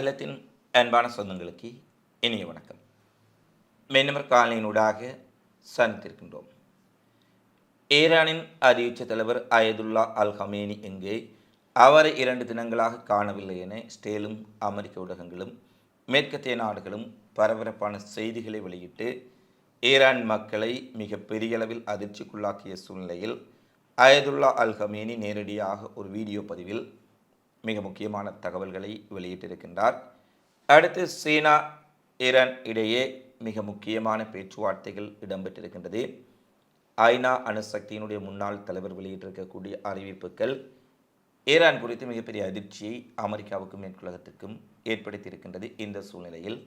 அகிலத்தின் அன்பான சொந்தங்களுக்கு இனிய வணக்கம். மென்னமர் காலையினூடாக சந்தித்திருக்கின்றோம். ஈரானின் அதியுச்ச தலைவர் அயதுல்லா அல் ஹமேனி எங்கே அவரை இரண்டு தினங்களாக காணவில்லை என ஸ்டேலும் அமெரிக்க ஊடகங்களும் மேற்கத்திய நாடுகளும் பரபரப்பான செய்திகளை வெளியிட்டு ஈரான் மக்களை மிக பெரிய அளவில் அதிர்ச்சிக்குள்ளாக்கிய சூழ்நிலையில் அயதுல்லா அல் ஹமேனி நேரடியாக ஒரு வீடியோ பதிவில் மிக முக்கியமான தகவல்களை வெளியிட்டிருக்கின்றார். அடுத்து சீனா ஈரான் இடையே மிக முக்கியமான பேச்சுவார்த்தைகள் இடம்பெற்றிருக்கின்றது. ஐநா அணுசக்தியினுடைய முன்னாள் தலைவர் வெளியிட்டிருக்கக்கூடிய அறிவிப்புகள் ஈரான் குறித்து மிகப்பெரிய அதிர்ச்சியை அமெரிக்காவுக்கும் மேற்குலகத்திற்கும் ஏற்படுத்தியிருக்கின்றது இந்த சூழ்நிலையில்.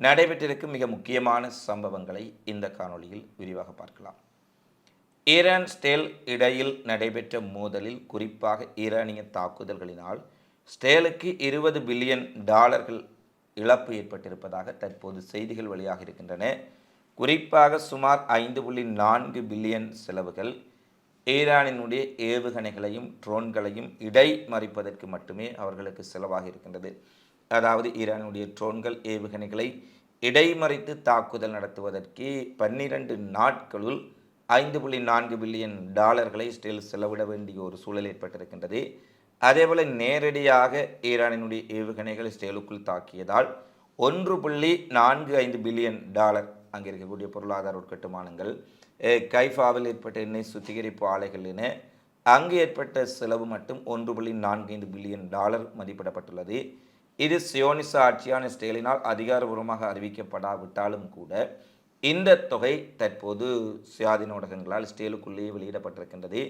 நடைபெற்றிருக்கும் மிக முக்கியமான சம்பவங்களை இந்த காணொளியில் விரிவாக பார்க்கலாம். ஈரான் ஸ்டேல் இடையில் நடைபெற்ற மோதலில் குறிப்பாக ஈரானிய தாக்குதல்களினால் ஸ்டேலுக்கு இருபது பில்லியன் டாலர்கள் இழப்பு ஏற்பட்டிருப்பதாக தற்போது செய்திகள் வெளியாக இருக்கின்றன. குறிப்பாக சுமார் ஐந்து புள்ளி நான்கு பில்லியன் செலவுகள் ஈரானினுடைய ஏவுகணைகளையும் ட்ரோன்களையும் இடை மறிப்பதற்கு மட்டுமே அவர்களுக்கு செலவாக இருக்கின்றது. அதாவது ஈரானுடைய ட்ரோன்கள் ஏவுகணைகளை இடைமறித்து தாக்குதல் நடத்துவதற்கு பன்னிரண்டு நாட்களுள் ஐந்து புள்ளி நான்கு பில்லியன் டாலர்களை ஸ்டில் செலவிட வேண்டிய ஒரு சூழல் ஏற்பட்டிருக்கின்றது. அதேபோல் நேரடியாக ஈரானினுடைய ஏவுகணைகள் ஸ்டேலுக்குள் தாக்கியதால் ஒன்று புள்ளி நான்கு ஐந்து பில்லியன் டாலர் அங்கே இருக்கக்கூடிய பொருளாதார உட்கட்டுமானங்கள் கைஃபாவில் ஏற்பட்ட எண்ணெய் சுத்திகரிப்பு ஆலைகள் என அங்கு ஏற்பட்ட செலவு மட்டும் ஒன்று புள்ளி நான்கு ஐந்து பில்லியன் டாலர் மதிப்பிடப்பட்டுள்ளது. இது சியோனிச ஆட்சியான ஸ்டேலினால் அதிகாரபூர்வமாக அறிவிக்கப்படாவிட்டாலும் கூட இந்த தொகை தற்போது சுயாதீன ஊடகங்களால் ஸ்டேலுக்குள்ளேயே வெளியிடப்பட்டிருக்கின்றது.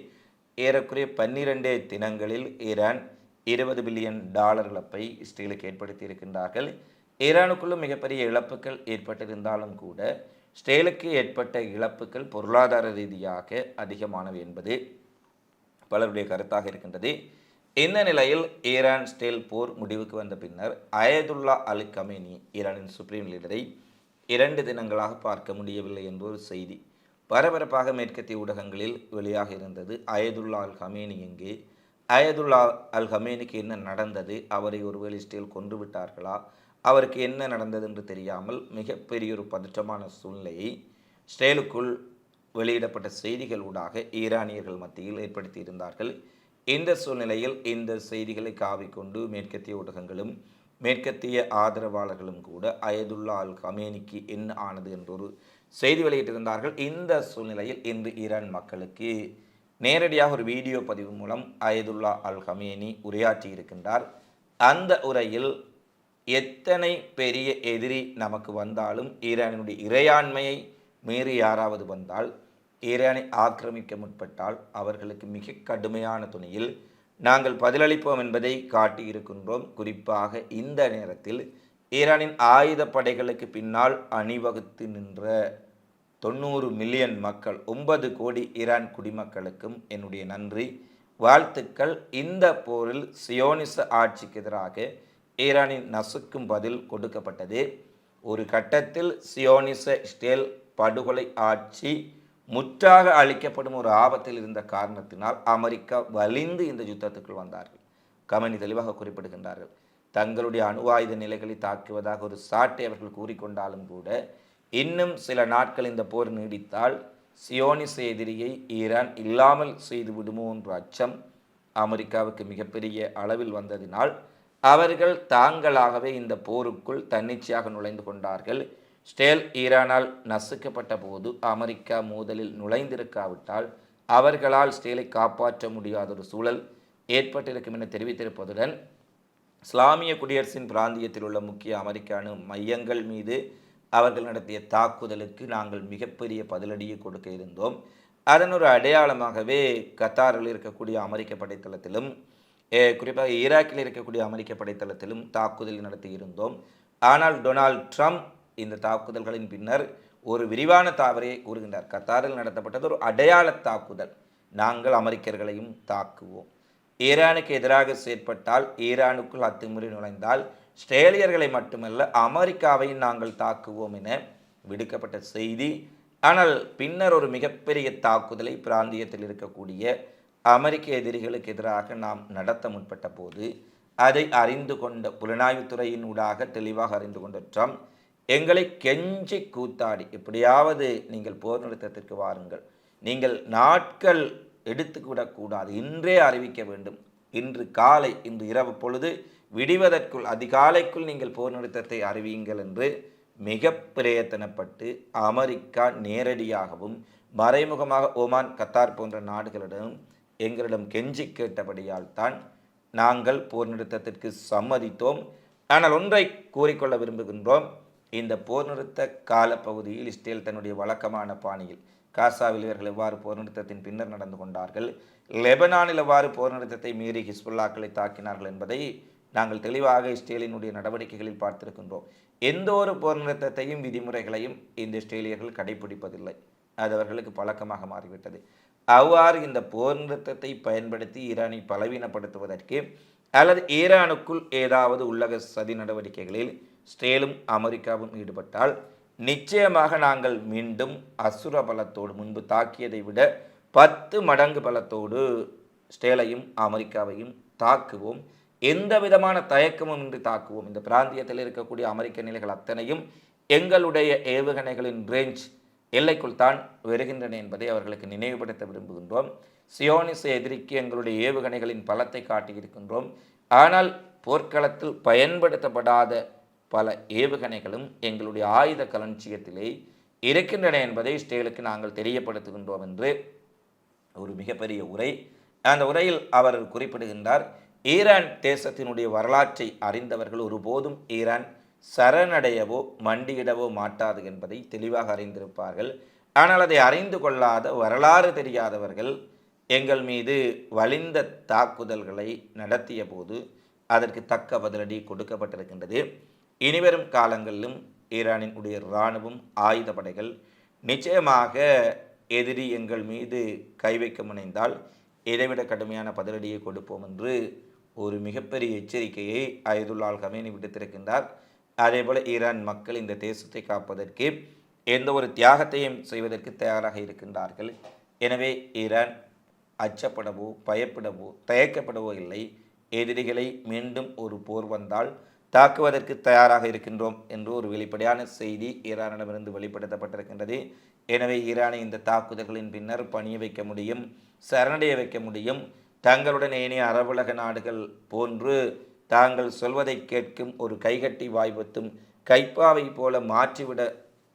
ஏறக்குறைய பன்னிரண்டே தினங்களில் ஈரான் இருபது பில்லியன் டாலர் இழப்பை ஸ்டீலுக்கு ஏற்படுத்தி இருக்கின்றார்கள் ஈரானுக்குள்ளும் மிகப்பெரிய இழப்புகள் ஏற்பட்டிருந்தாலும் கூட ஸ்டேலுக்கு ஏற்பட்ட இழப்புகள் பொருளாதார ரீதியாக அதிகமானவை என்பது பலருடைய கருத்தாக இருக்கின்றது. இந்த நிலையில் ஈரான் ஸ்டேல் போர் முடிவுக்கு வந்த பின்னர் அயதுல்லா அல் கமேனி ஈரானின் சுப்ரீம் லீடரை இரண்டு தினங்களாக பார்க்க முடியவில்லை என்ற ஒரு செய்தி. பரபரப்பாக மேற்கத்திய ஊடகங்களில் வெளியாக இருந்தது. அயதுல்லா அல் ஹமேனி எங்கே? அயதுல்லா அல் ஹமேனிக்கு என்ன நடந்தது? அவரை ஒருவேளை ஸ்டேல் கொன்று விட்டார்களா? அவருக்கு என்ன நடந்தது என்று தெரியாமல் மிகப்பெரிய ஒரு பதற்றமான சூழ்நிலையை ஸ்டேலுக்குள் வெளியிடப்பட்ட செய்திகள் ஊடாக ஈரானியர்கள் மத்தியில் ஏற்படுத்தியிருந்தார்கள் இந்த சூழ்நிலையில் இந்த செய்திகளை காவிக்கொண்டு மேற்கத்திய ஊடகங்களும் மேற்கத்திய ஆதரவாளர்களும் கூட அயதுல்லா அல் கமேனிக்கு என்ன ஆனது என்றொரு செய்தி வெளியிட்டிருந்தார்கள். இந்த சூழ்நிலையில் இன்று ஈரான் மக்களுக்கு நேரடியாக ஒரு வீடியோ பதிவு மூலம் அயதுல்லா அல் கமேனி உரையாற்றி இருக்கின்றார். அந்த உரையில் எத்தனை பெரிய எதிரி நமக்கு வந்தாலும் ஈரானினுடைய இறையாண்மையை மீறி யாராவது வந்தால் ஈரானை ஆக்கிரமிக்க முற்பட்டால் அவர்களுக்கு மிக கடுமையான துணியில் நாங்கள் பதிலளிப்போம் என்பதை காட்டியிருக்கின்றோம். குறிப்பாக இந்த நேரத்தில் ஈரானின் ஆயுத படைகளுக்கு பின்னால் அணிவகுத்து நின்ற தொண்ணூறு மில்லியன் மக்கள் ஒன்பது கோடி ஈரான் குடிமக்களுக்கும் என்னுடைய நன்றி. வாழ்த்துக்கள். இந்த போரில் சியோனிச ஆட்சிக்கு எதிராக ஈரானின் நசுக்கும் பதில் கொடுக்கப்பட்டது. ஒரு கட்டத்தில் சியோனிச ஸ்டேல் படுகொலை ஆட்சி முற்றாக அழிக்கப்படும் ஒரு ஆபத்தில் இருந்த காரணத்தினால் அமெரிக்கா வலிந்து இந்த யுத்தத்துக்குள் வந்தார்கள். கமனி தெளிவாக குறிப்பிடுகின்றார்கள். தங்களுடைய அணுவாயுத நிலைகளை தாக்குவதாக ஒரு சாட்டை அவர்கள் கூறிக்கொண்டாலும் கூட இன்னும் சில நாட்கள் இந்த போர் நீடித்தால் சியோனிச எதிரியை ஈரான் இல்லாமல் செய்து விடுமோ என்ற அச்சம் அமெரிக்காவுக்கு மிகப்பெரிய அளவில் வந்ததினால் அவர்கள் தாங்களாகவே இந்த போருக்குள் தன்னிச்சையாக நுழைந்து கொண்டார்கள். ஸ்டேல் ஈரானால் நசுக்கப்பட்ட போது அமெரிக்கா மோதலில் நுழைந்திருக்காவிட்டால் அவர்களால் ஸ்டேலை காப்பாற்ற முடியாத ஒரு சூழல் ஏற்பட்டிருக்கும் என தெரிவித்திருப்பதுடன் இஸ்லாமிய குடியரசின் பிராந்தியத்தில் உள்ள முக்கிய அமெரிக்க அணு மையங்கள் மீது அவர்கள் நடத்திய தாக்குதலுக்கு நாங்கள் மிகப்பெரிய பதிலடியை கொடுக்க இருந்தோம். அதன் ஒரு அடையாளமாகவே கத்தாரில் இருக்கக்கூடிய அமெரிக்க படைத்தளத்திலும் குறிப்பாக ஈராக்கில் இருக்கக்கூடிய அமெரிக்க படைத்தளத்திலும் தாக்குதல் நடத்தி இருந்தோம். ஆனால் டொனால்ட் ட்ரம்ப் இந்த தாக்குதல்களின் பின்னர் ஒரு விரிவான தாவரையை கூறுகின்றார். கத்தாரில் நடத்தப்பட்டது ஒரு அடையாள தாக்குதல். நாங்கள் அமெரிக்கர்களையும் தாக்குவோம். ஈரானுக்கு எதிராக செயற்பட்டால் ஈரானுக்குள் அத்துமுறை நுழைந்தால் ஸ்ட்ரேலியர்களை மட்டுமல்ல அமெரிக்காவையும் நாங்கள் தாக்குவோம் என விடுக்கப்பட்ட செய்தி. ஆனால் பின்னர் ஒரு மிகப்பெரிய தாக்குதலை பிராந்தியத்தில் இருக்கக்கூடிய அமெரிக்க எதிரிகளுக்கு எதிராக நாம் நடத்த முற்பட்ட போது அதை அறிந்து கொண்ட புலனாய்வுத்துறையினூடாக தெளிவாக அறிந்து கொண்ட ட்ரம்ப் எங்களை கெஞ்சி கூத்தாடி. எப்படியாவது நீங்கள் போர் நிறுத்தத்திற்கு வாருங்கள். நீங்கள் நாட்கள் எடுத்துக்கூடக்கூடாது இன்றே அறிவிக்க வேண்டும். இன்று காலை இன்று இரவு பொழுது விடிவதற்குள் அதிகாலைக்குள் நீங்கள் போர் நிறுத்தத்தை அறிவியுங்கள் என்று மிக பிரயத்தனப்பட்டு அமெரிக்கா நேரடியாகவும் மறைமுகமாக ஓமான் கத்தார் போன்ற நாடுகளிடம் எங்களிடம் கெஞ்சி கேட்டபடியால் தான் நாங்கள் போர் நிறுத்தத்திற்கு சம்மதித்தோம். ஆனால் ஒன்றை கூறிக்கொள்ள விரும்புகின்றோம். இந்த போர் நிறுத்த காலப்பகுதியில் இஸ்ரேல் தன்னுடைய வழக்கமான பாணியில் காசாவில் இவர்கள் எவ்வாறு போர் நிறுத்தத்தின் பின்னர் நடந்து கொண்டார்கள் லெபனானில் எவ்வாறு போர் நிறுத்தத்தை மீறி ஹிஸ்புல்லாக்களை தாக்கினார்கள் என்பதை நாங்கள் தெளிவாக இஸ்ரேலினுடைய நடவடிக்கைகளில் பார்த்திருக்கின்றோம். எந்த ஒரு போர் நிறுத்தத்தையும் விதிமுறைகளையும் இந்த இஸ்ரேலியர்கள் கடைபிடிப்பதில்லை அது அவர்களுக்கு பழக்கமாக மாறிவிட்டது. அவ்வாறு இந்த போர் நிறுத்தத்தை பயன்படுத்தி ஈரானை பலவீனப்படுத்துவதற்கு அல்லது ஈரானுக்குள் ஏதாவது உள்ளக சதி நடவடிக்கைகளில் ஸ்டேலும் அமெரிக்காவும் ஈடுபட்டால் நிச்சயமாக நாங்கள் மீண்டும் அசுர பலத்தோடு முன்பு தாக்கியதை விட பத்து மடங்கு பலத்தோடு ஸ்டேலையும் அமெரிக்காவையும் தாக்குவோம். எந்த விதமான தயக்கமும் இன்றி தாக்குவோம். இந்த பிராந்தியத்தில் இருக்கக்கூடிய அமெரிக்க நிலைகள் அத்தனையும் எங்களுடைய ஏவுகணைகளின் ரேஞ்ச் எல்லைக்குள் தான் வருகின்றன என்பதை அவர்களுக்கு நினைவுபடுத்த விரும்புகின்றோம். சியோனிச எதிரிக்கு எங்களுடைய ஏவுகணைகளின் பலத்தை காட்டியிருக்கின்றோம். ஆனால் போர்க்களத்தில் பயன்படுத்தப்படாத பல ஏவுகணைகளும் எங்களுடைய ஆயுத களஞ்சியத்திலே இருக்கின்றன என்பதை ஸ்டேலுக்கு நாங்கள் தெரியப்படுத்துகின்றோம் என்று ஒரு மிகப்பெரிய உரை. அந்த உரையில் அவர் குறிப்பிடுகின்றார் ஈரான் தேசத்தினுடைய வரலாற்றை அறிந்தவர்கள் ஒருபோதும் ஈரான் சரணடையவோ மண்டியிடவோ மாட்டாது என்பதை தெளிவாக அறிந்திருப்பார்கள். ஆனால் அதை அறிந்து கொள்ளாத வரலாறு தெரியாதவர்கள் எங்கள் மீது வலிந்த தாக்குதல்களை நடத்திய போது அதற்கு தக்க பதிலடி கொடுக்கப்பட்டிருக்கின்றது. இனிவரும் காலங்களிலும் ஈரானின் உடைய இராணுவம் ஆயுத படைகள் நிச்சயமாக எதிரி எங்கள் மீது கை வைக்க முனைந்தால் இதைவிட கடுமையான பதிலடியை கொடுப்போம் என்று ஒரு மிகப்பெரிய எச்சரிக்கையை அயதுல்லால் கமேனி விடுத்திருக்கின்றார். அதேபோல் ஈரான் மக்கள் இந்த தேசத்தை காப்பதற்கு எந்த ஒரு தியாகத்தையும் செய்வதற்கு தயாராக இருக்கின்றார்கள். எனவே ஈரான் அச்சப்படவோ பயப்படவோ தயக்கப்படவோ இல்லை. எதிரிகளை மீண்டும் ஒரு போர் வந்தால் தாக்குவதற்கு தயாராக இருக்கின்றோம் என்று ஒரு வெளிப்படையான செய்தி ஈரானிடமிருந்து வெளிப்படுத்தப்பட்டிருக்கின்றது. எனவே ஈரானை இந்த தாக்குதல்களின் பின்னர் பணிய வைக்க முடியும் சரணடைய வைக்க முடியும். தங்களுடன் ஏனைய அரபுலக நாடுகள் போன்று தாங்கள் சொல்வதை கேட்கும் ஒரு கைகட்டி வாய்வத்தும் கைப்பாவை போல மாற்றிவிட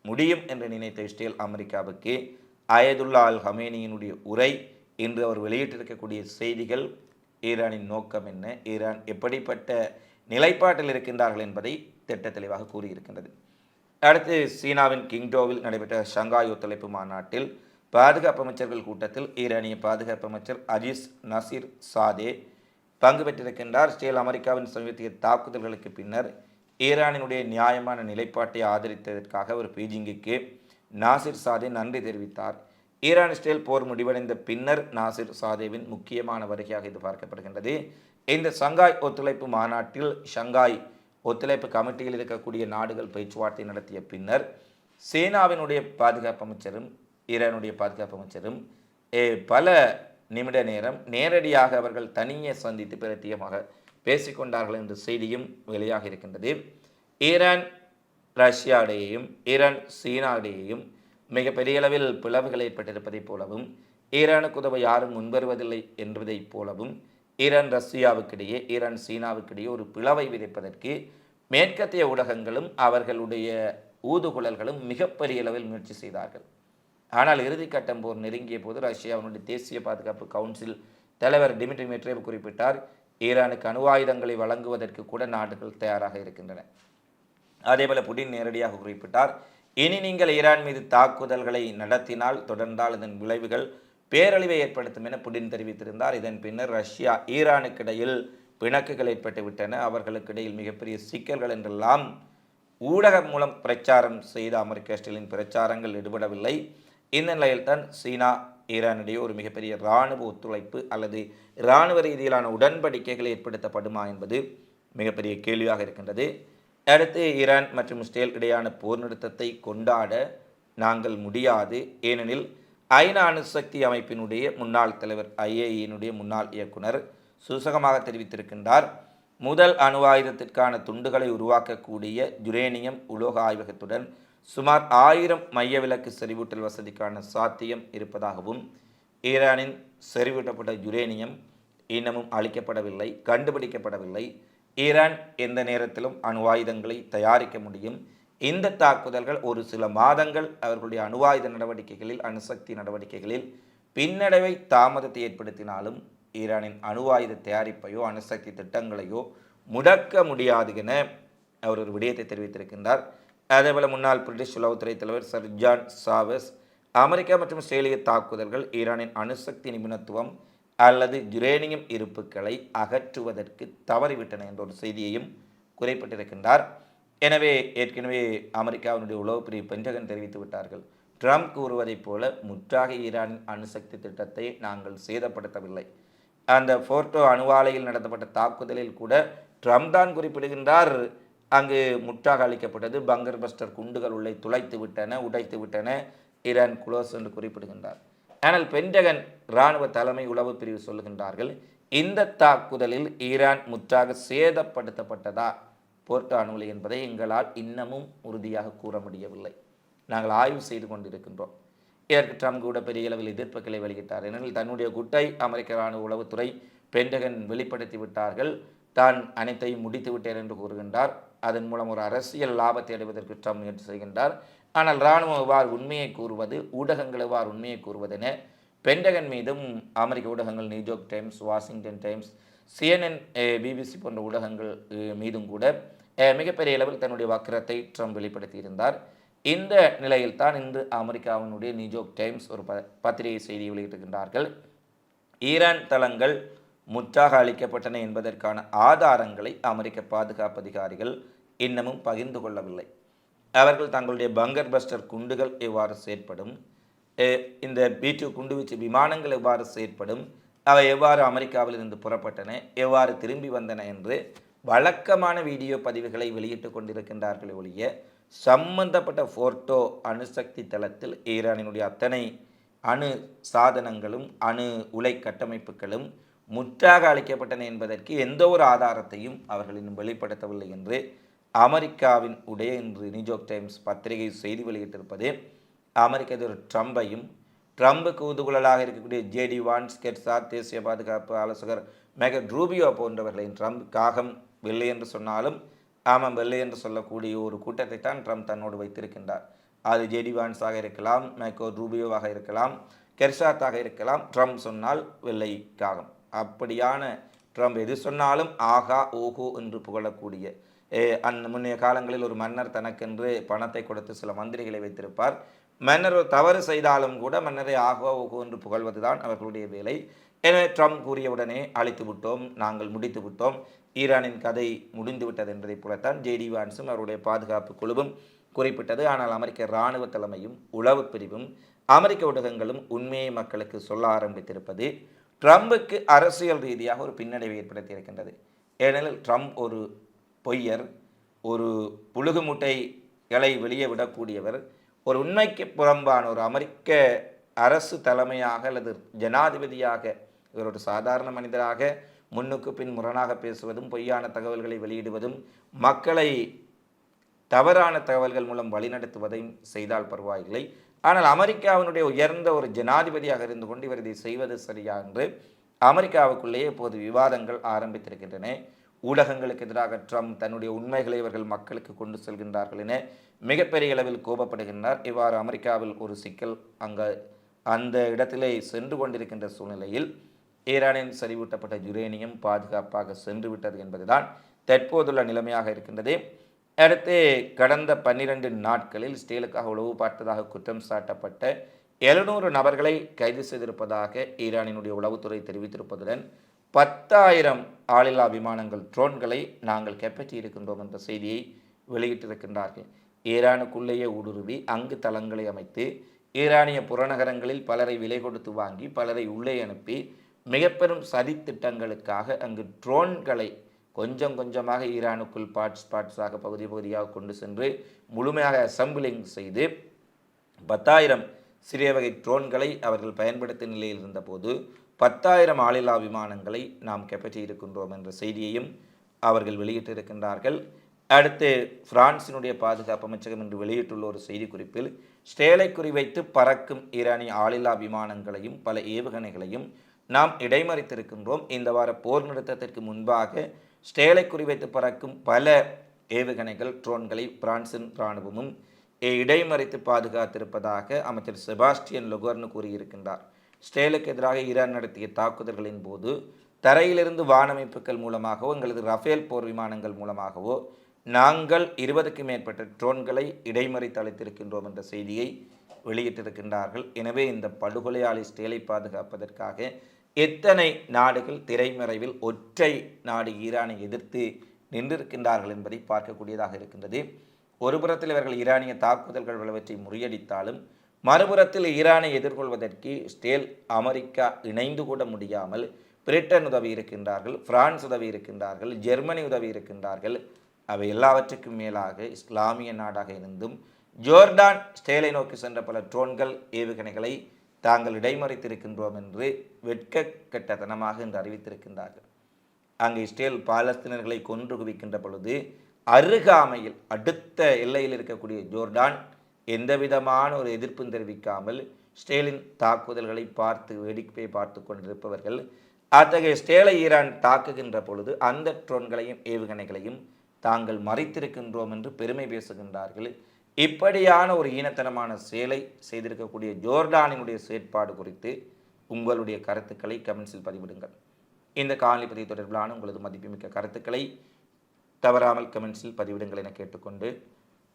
முடியும் என்று நினைத்த இஸ்ரேல் அமெரிக்காவுக்கு அயதுல்லா அல் ஹமேனியினுடைய உரை இன்று அவர் வெளியிட்டிருக்கக்கூடிய செய்திகள் ஈரானின் நோக்கம் என்ன? ஈரான் எப்படிப்பட்ட நிலைப்பாட்டில் இருக்கின்றார்கள் என்பதை திட்ட தெளிவாக கூறியிருக்கின்றது. அடுத்து சீனாவின் கிங்டோவில் நடைபெற்ற ஷங்காய் ஒத்துழைப்பு மாநாட்டில் பாதுகாப்பு அமைச்சர்கள் கூட்டத்தில் ஈரானிய பாதுகாப்பு அமைச்சர் அஜீஸ் நசீர் சாதே பங்கு பெற்றிருக்கின்றார். ஸ்டேல் அமெரிக்காவின் சமீபத்திய தாக்குதல்களுக்கு பின்னர் ஈரானினுடைய நியாயமான நிலைப்பாட்டை ஆதரித்ததற்காக ஒரு பீஜிங்குக்கு நாசிர் சாதே நன்றி தெரிவித்தார். ஈரான் இஸ்ரேல் போர் முடிவடைந்த பின்னர் நாசிர் சாதேவின் முக்கியமான வருகையாக இது பார்க்கப்படுகின்றது. இந்த சங்காய் ஒத்துழைப்பு மாநாட்டில் ஷங்காய் ஒத்துழைப்பு கமிட்டியில் இருக்கக்கூடிய நாடுகள் பேச்சுவார்த்தை நடத்திய பின்னர் சீனாவினுடைய பாதுகாப்பு அமைச்சரும் ஈரானுடைய பாதுகாப்பு அமைச்சரும் பல நிமிட நேரம் நேரடியாக அவர்கள் தனியே சந்தித்து பிரத்தியமாக பேசிக்கொண்டார்கள் என்ற செய்தியும் வெளியாக இருக்கின்றது. ஈரான் ரஷ்யா இடையேயும் ஈரான் சீனா இடையேயும் மிகப்பெரிய அளவில் பிளவுகள் ஏற்பட்டிருப்பதைப் போலவும் ஈரானுக்கு உதவ யாரும் முன்வருவதில்லை என்பதைப் போலவும் ஈரான் ரஷ்யாவுக்கிடையே ஈரான் சீனாவுக்கிடையே ஒரு பிளவை விதைப்பதற்கு மேற்கத்திய ஊடகங்களும் அவர்களுடைய ஊதுகுழல்களும் மிகப்பெரிய அளவில் முயற்சி செய்தார்கள். ஆனால் இறுதிக்கட்டம் போர் நெருங்கிய போது ரஷ்யாவினுடைய தேசிய பாதுகாப்பு கவுன்சில் தலைவர் டிமிட்ரி மெட்ரேவ் குறிப்பிட்டார் ஈரானுக்கு அணு ஆயுதங்களை வழங்குவதற்கு கூட நாடுகள் தயாராக இருக்கின்றன. அதேபோல புடின் நேரடியாக குறிப்பிட்டார் இனி நீங்கள் ஈரான் மீது தாக்குதல்களை நடத்தினால் தொடர்ந்தால் இதன் விளைவுகள் பேரழிவை ஏற்படுத்தும் என புடின் தெரிவித்திருந்தார். இதன் பின்னர் ரஷ்யா ஈரானுக்கு இடையில் பிணக்குகள் ஏற்பட்டுவிட்டன அவர்களுக்கிடையில் மிகப்பெரிய சிக்கல்கள் என்றெல்லாம் ஊடகம் மூலம் பிரச்சாரம் செய்த அமெரிக்க இஸ்ரேலின் பிரச்சாரங்கள் ஈடுபடவில்லை இந்த நிலையில்தான் சீனா ஈரானிடையே ஒரு மிகப்பெரிய இராணுவ ஒத்துழைப்பு அல்லது இராணுவ ரீதியிலான உடன்படிக்கைகள் ஏற்படுத்தப்படுமா என்பது மிகப்பெரிய கேள்வியாக இருக்கின்றது. அடுத்து ஈரான் மற்றும் இஸ்ரேல் இடையான போர் நிறுத்தத்தை கொண்டாட நாங்கள் முடியாது. ஏனெனில் ஐநா அணுசக்தி அமைப்பினுடைய முன்னாள் தலைவர் ஐஏஇனுடைய முன்னாள் இயக்குனர் சூசகமாக தெரிவித்திருக்கின்றார். முதல் அணு ஆயுதத்திற்கான துண்டுகளை உருவாக்கக்கூடிய யுரேனியம் உலோக ஆய்வகத்துடன் சுமார் ஆயிரம் மைய விலக்கு செறிவூட்டல் வசதிக்கான சாத்தியம் இருப்பதாகவும் ஈரானின் செறிவூட்டப்பட்ட யுரேனியம் இன்னமும் அளிக்கப்படவில்லை கண்டுபிடிக்கப்படவில்லை. ஈரான் எந்த நேரத்திலும் அணு ஆயுதங்களை தயாரிக்க முடியும். இந்த தாக்குதல்கள் ஒரு சில மாதங்கள் அவர்களுடைய அணுவாயுத நடவடிக்கைகளில் அணுசக்தி நடவடிக்கைகளில் பின்னடைவை தாமதத்தை ஏற்படுத்தினாலும் ஈரானின் அணுவாயுத தயாரிப்பையோ அணுசக்தி திட்டங்களையோ முடக்க முடியாது என அவர் ஒரு விடயத்தை தெரிவித்திருக்கின்றார். அதேபோல முன்னாள் பிரிட்டிஷ் உளவுத்துறை தலைவர் சர் ஜான் சாவஸ் அமெரிக்கா மற்றும் ஆஸ்திரேலிய தாக்குதல்கள் ஈரானின் அணுசக்தி நிபுணத்துவம் அல்லது யுரேனியம் இருப்புக்களை அகற்றுவதற்கு தவறிவிட்டன என்ற ஒரு செய்தியையும் குறிப்பிட்டிருக்கின்றார். எனவே ஏற்கனவே அமெரிக்காவினுடைய உளவுப்பிரிவு பென்டகன் தெரிவித்து விட்டார்கள். ட்ரம்ப் கூறுவதைப் போல முற்றாக ஈரானின் அணுசக்தி திட்டத்தை நாங்கள் சேதப்படுத்தவில்லை. அந்த ஃபோர்டோ அணுவாலையில் நடத்தப்பட்ட தாக்குதலில் கூட ட்ரம்ப் தான் குறிப்பிடுகின்றார். அங்கு முற்றாக அளிக்கப்பட்டது பங்கர் பஸ்டர் குண்டுகள் உள்ளே துளைத்து விட்டன உடைத்து விட்டன ஈரான் குளோஸ் என்று குறிப்பிடுகின்றார். ஆனால் பென்டகன் இராணுவ தலைமை உளவு பிரிவு சொல்லுகின்றார்கள் இந்த தாக்குதலில் ஈரான் முற்றாக சேதப்படுத்தப்பட்டதா? போர்ட்டோ என்பதை எங்களால் இன்னமும் உறுதியாக கூற முடியவில்லை. நாங்கள் ஆய்வு செய்து கொண்டிருக்கின்றோம். இதற்கு ட்ரம்ப் கூட பெரிய அளவில் எதிர்ப்புகளை வெளியிட்டார். ஏனெனில் தன்னுடைய குட்டை அமெரிக்க இராணுவ உளவுத்துறை பென்டகன் வெளிப்படுத்தி விட்டார்கள். தான் அனைத்தையும் முடித்து விட்டேன் என்று கூறுகின்றார். அதன் மூலம் ஒரு அரசியல் லாபத்தை அடைவதற்கு ட்ரம்ப் முயற்சி செய்கின்றார். ஆனால் இராணுவம் எவ்வாறு உண்மையை கூறுவது ஊடகங்கள் எவ்வாறு உண்மையை கூறுவதென பென்டகன் மீதும் அமெரிக்க ஊடகங்கள் New York Times Washington Times CNN BBC போன்ற ஊடகங்கள் மீதும் கூட மிகப்பெரிய அளவில் தன்னுடைய வக்கரத்தை ட்ரம்ப் வெளிப்படுத்தியிருந்தார். இந்த நிலையில் தான் இன்று அமெரிக்காவினுடைய நியூயார்க் டைம்ஸ் ஒரு ப பத்திரிகை செய்தி வெளியிட்டிருக்கின்றார்கள். ஈரான் தளங்கள் முற்றாக அளிக்கப்பட்டன என்பதற்கான ஆதாரங்களை அமெரிக்க பாதுகாப்பு அதிகாரிகள் இன்னமும் பகிர்ந்து கொள்ளவில்லை. அவர்கள் தங்களுடைய பங்கர் பஸ்டர் குண்டுகள் எவ்வாறு செயற்படும் இந்த பி டூ குண்டுவீச்சு விமானங்கள் எவ்வாறு செயற்படும் அவை எவ்வாறு அமெரிக்காவில் இருந்து புறப்பட்டன எவ்வாறு திரும்பி வந்தன என்று வழக்கமான வீடியோ பதிவுகளை வெளியிட்டு கொண்டிருக்கின்றார்கள் ஒழிய சம்பந்தப்பட்ட ஃபோர்டோ அணுசக்தி தளத்தில் ஈரானினுடைய அத்தனை அணு சாதனங்களும் அணு உலை கட்டமைப்புகளும் முற்றாக அளிக்கப்பட்டன என்பதற்கு எந்த ஒரு ஆதாரத்தையும் அவர்கள் இன்னும் வெளிப்படுத்தவில்லை என்று அமெரிக்காவின் உடைய இன்று நியூயார்க் டைம்ஸ் பத்திரிகை செய்தி வெளியிட்டிருப்பது அமெரிக்க அதிபர் ட்ரம்பையும் ட்ரம்புக்கு ஊதுகுழலாக இருக்கக்கூடிய ஜேடி வான்ஸ் கெட்சார் தேசிய பாதுகாப்பு ஆலோசகர் மெக ரூபியோ போன்றவர்களின் ட்ரம்ப் காகம் வெள்ளை என்று சொன்னாலும் ஆமாம் வெள்ளை என்று சொல்லக்கூடிய ஒரு கூட்டத்தை தான் ட்ரம்ப் தன்னோடு வைத்திருக்கின்றார். அது ஜேடி வான்ஸாக இருக்கலாம் மேக்கோ ரூபியோவாக இருக்கலாம் கெர்ஷாத்தாக இருக்கலாம் ட்ரம்ப் சொன்னால் வெள்ளை காகம் அப்படியான ட்ரம்ப் எது சொன்னாலும் ஆகா ஓஹோ என்று புகழக்கூடிய ஏ, அந்த முன்னைய காலங்களில் ஒரு மன்னர் தனக்கென்று பணத்தை கொடுத்து சில மந்திரிகளை வைத்திருப்பார். மன்னர் தவறு செய்தாலும் கூட மன்னரை ஆகோ ஓகோ என்று புகழ்வதுதான் அவர்களுடைய வேலை. எனவே ட்ரம்ப் கூறியவுடனே அழைத்து விட்டோம் நாங்கள் முடித்து விட்டோம். ஈரானின் கதை முடிந்து விட்டது என்பதைப் போலத்தான் ஜேடி வான்ஸும் அவருடைய பாதுகாப்பு குழுவும் குறிப்பிட்டது. ஆனால் அமெரிக்க இராணுவ தலைமையும் உளவு பிரிவும் அமெரிக்க ஊடகங்களும் உண்மையை மக்களுக்கு சொல்ல ஆரம்பித்திருப்பது ட்ரம்புக்கு அரசியல் ரீதியாக ஒரு பின்னடைவை ஏற்படுத்தியிருக்கின்றது ஏனெனில் ட்ரம்ப் ஒரு பொய்யர் ஒரு புழுகு முட்டைகளை வெளியே விடக்கூடியவர் ஒரு உண்மைக்கு புறம்பான ஒரு அமெரிக்க அரசு தலைமையாக அல்லது ஜனாதிபதியாக இவர் ஒரு சாதாரண மனிதராக முன்னுக்கு பின் முரணாக பேசுவதும் பொய்யான தகவல்களை வெளியிடுவதும் மக்களை தவறான தகவல்கள் மூலம் வழிநடத்துவதையும் செய்தால் பரவாயில்லை. ஆனால் அமெரிக்காவினுடைய உயர்ந்த ஒரு ஜனாதிபதியாக இருந்து கொண்டு இவர் இதை செய்வது சரியா என்று அமெரிக்காவுக்குள்ளேயே இப்போது விவாதங்கள் ஆரம்பித்திருக்கின்றன. ஊடகங்களுக்கு எதிராக ட்ரம்ப் தன்னுடைய உண்மைகளை இவர்கள் மக்களுக்கு கொண்டு செல்கின்றார்கள் என மிகப்பெரிய அளவில் கோபப்படுகின்றார். இவ்வாறு அமெரிக்காவில் ஒரு சிக்கல் அங்கு அந்த இடத்திலே சென்று கொண்டிருக்கின்ற சூழ்நிலையில் ஈரானின் சரிவூட்டப்பட்ட யுரேனியம் பாதுகாப்பாக சென்று விட்டது என்பதுதான் தற்போதுள்ள நிலைமையாக இருக்கின்றது. அடுத்து கடந்த பன்னிரண்டு நாட்களில் ஸ்டீலுக்காக உளவு பார்த்ததாக குற்றம் சாட்டப்பட்ட எழுநூறு நபர்களை கைது செய்திருப்பதாக ஈரானினுடைய உளவுத்துறை தெரிவித்திருப்பதுடன் பத்தாயிரம் ஆளில்லா விமானங்கள் ட்ரோன்களை நாங்கள் கைப்பற்றி இருக்கின்றோம் என்ற செய்தியை வெளியிட்டிருக்கின்றார்கள். ஈரானுக்குள்ளேயே ஊடுருவி அங்கு தளங்களை அமைத்து ஈரானிய புறநகரங்களில் பலரை விலை கொடுத்து வாங்கி பலரை உள்ளே அனுப்பி மிக பெரும் சதி திட்டங்களுக்காக அங்கு ட்ரோன்களை கொஞ்சம் கொஞ்சமாக ஈரானுக்குள் பார்ட்ஸ் பார்ட்ஸாக பகுதி பகுதியாக கொண்டு சென்று முழுமையாக அசம்பிளிங் செய்து பத்தாயிரம் சிறிய வகை ட்ரோன்களை அவர்கள் பயன்படுத்த நிலையில் இருந்தபோது பத்தாயிரம் ஆளில்லா விமானங்களை நாம் கைப்பற்றி இருக்கின்றோம் என்ற செய்தியையும் அவர்கள் வெளியிட்டிருக்கின்றார்கள். அடுத்து பிரான்சினுடைய பாதுகாப்பு அமைச்சகம் என்று வெளியிட்டுள்ள ஒரு செய்திக்குறிப்பில் ஸ்டேலை குறிவைத்து பறக்கும் ஈரானிய ஆளில்லா விமானங்களையும் பல ஏவுகணைகளையும் நாம் இடைமறித்திருக்கின்றோம். இந்த வார போர் நிறுத்தத்திற்கு முன்பாக ஸ்டேலை குறிவைத்து பறக்கும் பல ஏவுகணைகள் ட்ரோன்களை பிரான்சின் இராணுவமும் இடைமறித்து பாதுகாத்திருப்பதாக அமைச்சர் செபாஸ்டியன் லொகர்னு கூறியிருக்கின்றார். ஸ்டேலுக்கு எதிராக ஈரான் நடத்திய தாக்குதல்களின் போது தரையிலிருந்து வானமைப்புகள் மூலமாகவோ எங்களது ரஃபேல் போர் விமானங்கள் மூலமாகவோ நாங்கள் இருபதுக்கும் மேற்பட்ட ட்ரோன்களை இடைமறித்து அளித்திருக்கின்றோம் என்ற செய்தியை வெளியிட்டிருக்கின்றார்கள். எனவே இந்த படுகொலையாளி ஸ்டேலை பாதுகாப்பதற்காக எத்தனை நாடுகள் திரைமறைவில் ஒற்றை நாடு ஈரானை எதிர்த்து நின்றிருக்கின்றார்கள் என்பதை பார்க்கக்கூடியதாக இருக்கின்றது. ஒரு புறத்தில் இவர்கள் ஈரானிய தாக்குதல்கள் பலவற்றை முறியடித்தாலும் மறுபுறத்தில் ஈரானை எதிர்கொள்வதற்கு ஸ்டேல் அமெரிக்கா இணைந்து கூட முடியாமல் பிரிட்டன் உதவி இருக்கின்றார்கள் பிரான்ஸ் உதவி இருக்கின்றார்கள் ஜெர்மனி உதவி இருக்கின்றார்கள். அவை எல்லாவற்றுக்கும் மேலாக இஸ்லாமிய நாடாக இருந்தும் ஜோர்டான் ஸ்டேலை நோக்கி சென்ற பல ட்ரோன்கள் ஏவுகணைகளை தாங்கள் இடைமறித்திருக்கின்றோம் என்று வெட்க கெட்டதனமாக என்று அறிவித்திருக்கின்றார்கள். அங்கு இஸ்ரேல் பாலஸ்தீனர்களை கொன்று குவிக்கின்ற பொழுது அருகாமையில் அடுத்த எல்லையில் இருக்கக்கூடிய ஜோர்டான் எந்த விதமான ஒரு எதிர்ப்பும் தெரிவிக்காமல் ஸ்டேலின் தாக்குதல்களை பார்த்து வேடிக்கையை பார்த்து கொண்டிருப்பவர்கள் அத்தகைய ஸ்டேலை ஈரான் தாக்குகின்ற பொழுது அந்த ட்ரோன்களையும் ஏவுகணைகளையும் தாங்கள் மறைத்திருக்கின்றோம் என்று பெருமை பேசுகின்றார்கள். இப்படியான ஒரு ஈனத்தனமான செயலை செய்திருக்கக்கூடிய ஜோர்டானினுடைய செயற்பாடு குறித்து உங்களுடைய கருத்துக்களை கமெண்ட்ஸில் பதிவிடுங்கள். இந்த காணொலி பதிவு தொடர்பிலான உங்களது மதிப்புமிக்க கருத்துக்களை தவறாமல் கமெண்ட்ஸில் பதிவிடுங்கள் என கேட்டுக்கொண்டு